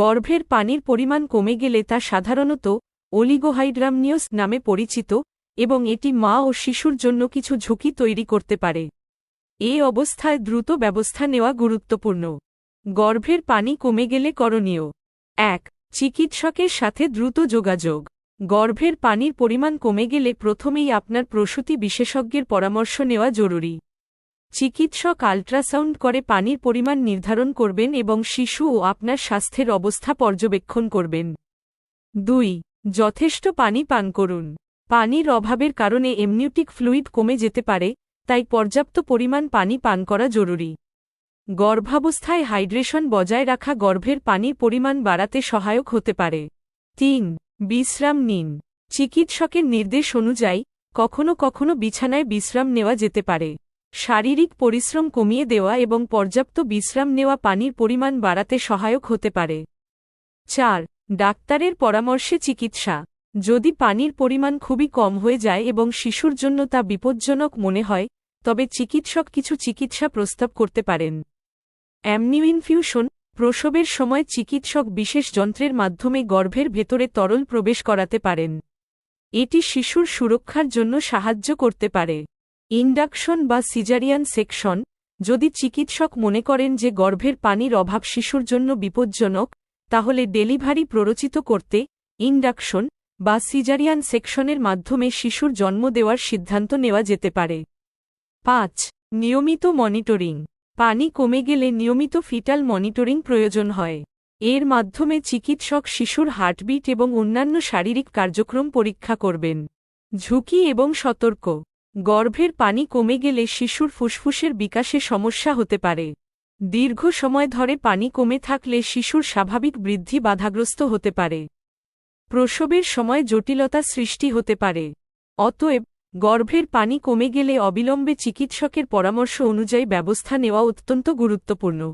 গর্ভের পানির পরিমাণ কমে গেলে তা সাধারণত অলিগোহাইড্রামনিয়স নামে পরিচিত এবং এটি মা ও শিশুর জন্য কিছু ঝুঁকি তৈরি করতে পারে। এ অবস্থায় দ্রুত ব্যবস্থা নেওয়া গুরুত্বপূর্ণ। গর্ভের পানি কমে গেলে করণীয়। এক, চিকিৎসকের সাথে দ্রুত যোগাযোগ। গর্ভের পানির পরিমাণ কমে গেলে প্রথমেই আপনার প্রসূতি বিশেষজ্ঞের পরামর্শ নেওয়া জরুরি। চিকিৎসক আল্ট্রাসাউন্ড করে পানির পরিমাণ নির্ধারণ করবেন এবং শিশু ও আপনার স্বাস্থ্যের অবস্থা পর্যবেক্ষণ করবেন। দুই, যথেষ্ট পানি পান করুন। পানির অভাবের কারণে এমনিউটিক ফ্লুইড কমে যেতে পারে, তাই পর্যাপ্ত পরিমাণ পানি পান করা জরুরি। গর্ভাবস্থায় হাইড্রেশন বজায় রাখা গর্ভের পানির পরিমাণ বাড়াতে সহায়ক হতে পারে। তিন, বিশ্রাম নিন। চিকিৎসকের নির্দেশ অনুযায়ী, কখনো কখনো বিছানায় বিশ্রাম নেওয়া যেতে পারে। শারীরিক পরিশ্রম কমিয়ে দেওয়া এবং পর্যাপ্ত বিশ্রাম নেওয়া পানির পরিমাণ বাড়াতে সহায়ক হতে পারে। চার, ডাক্তারের পরামর্শে চিকিৎসা। যদি পানির পরিমাণ খুবই কম হয়ে যায় এবং শিশুর জন্য তা বিপজ্জনক মনে হয়, তবে চিকিৎসক কিছু চিকিৎসা প্রস্তাব করতে পারেন। অ্যামনিউ ইনফিউশন প্রসবের সময় চিকিৎসক বিশেষ যন্ত্রের মাধ্যমে গর্ভের ভেতরে তরল প্রবেশ করাতে পারেন। এটি শিশুর সুরক্ষার জন্য সাহায্য করতে পারে। ইন্ডাকশন বা সিজারিয়ান সেকশন, যদি চিকিৎসক মনে করেন যে গর্ভের পানির অভাব শিশুর জন্য বিপজ্জনক, তাহলে ডেলিভারি প্ররোচিত করতে ইন্ডাকশন বা সিজারিয়ান সেকশনের মাধ্যমে শিশুর জন্ম দেওয়ার সিদ্ধান্ত নেওয়া যেতে পারে। পাঁচ, নিয়মিত মনিটরিং। পানি কমে গেলে নিয়মিত ফিটাল মনিটরিং প্রয়োজন হয়। এর মাধ্যমে চিকিৎসক শিশুর হার্টবিট এবং অন্যান্য শারীরিক কার্যক্রম পরীক্ষা করবেন। ঝুঁকি এবং সতর্ক। গর্ভের পানি কমে গেলে শিশুর ফুসফুসের বিকাশে সমস্যা হতে পারে। দীর্ঘ সময় ধরে পানি কমে থাকলে শিশুর স্বাভাবিক বৃদ্ধি বাধাগ্রস্ত হতে পারে। প্রসবের সময় জটিলতা সৃষ্টি হতে পারে। অতএব, গর্ভের পানি কমে গেলে অবিলম্বে চিকিৎসকের পরামর্শ অনুযায়ী ব্যবস্থা নেওয়া অত্যন্ত গুরুত্বপূর্ণ।